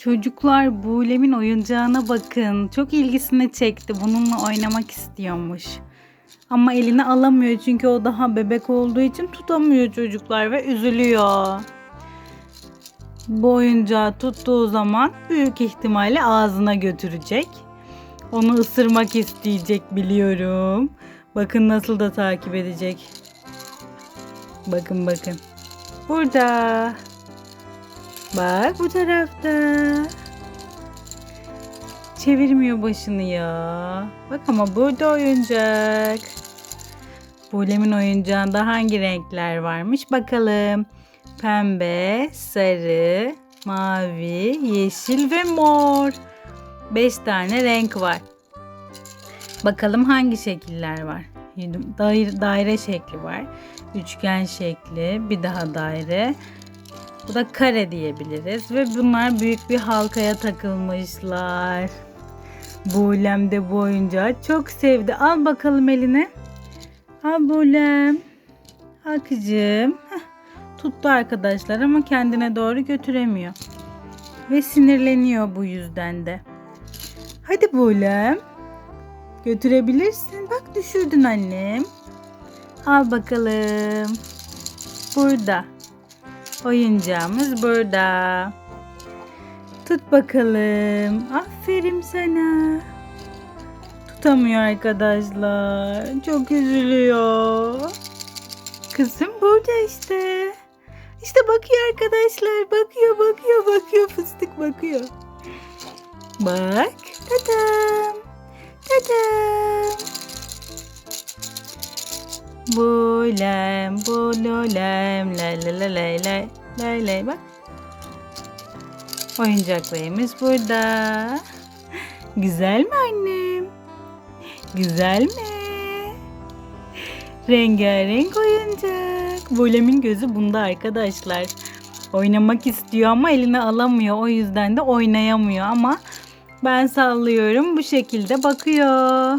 Çocuklar Bulem'in oyuncağına bakın. Çok ilgisini çekti. Bununla oynamak istiyormuş. Ama eline alamıyor çünkü o daha bebek olduğu için tutamıyor çocuklar ve üzülüyor. Bu oyuncağı tuttuğu zaman büyük ihtimalle ağzına götürecek. Onu ısırmak isteyecek biliyorum. Bakın nasıl da takip edecek. Bakın bakın. Burada. Bak bu tarafta. Çevirmiyor başını ya. Bak ama burada oyuncak. Bulem'in oyuncağında hangi renkler varmış bakalım. Pembe, sarı, mavi, yeşil ve mor. 5 tane renk var. Bakalım hangi şekiller var. Daire, daire şekli var. Üçgen şekli, bir daha daire. Bu da kare diyebiliriz ve bunlar büyük bir halkaya takılmışlar. Bulem de bu oyuncağı çok sevdi. Al bakalım eline. Al Bulem. Heh, Tuttu arkadaşlar ama kendine doğru götüremiyor. Ve sinirleniyor bu yüzden de. Hadi Bulem. Götürebilirsin. Bak düşürdün annem. Al bakalım. Burada. Oyuncağımız burada. Tut bakalım. Aferin sana. Tutamıyor arkadaşlar. Çok üzülüyor. Kızım burada işte. İşte bakıyor arkadaşlar. Bakıyor, bakıyor, bakıyor. Fıstık bakıyor. Bak. Tadam. Tadam. Bulem, bulolem, la la la la la la la bak. Oyuncaklarımız burada. Güzel mi annem? Güzel mi? Rengarenk oyuncak. Bulem'in gözü bunda arkadaşlar. Oynamak istiyor ama eline alamıyor. O yüzden de oynayamıyor ama ben sallıyorum bu şekilde bakıyor.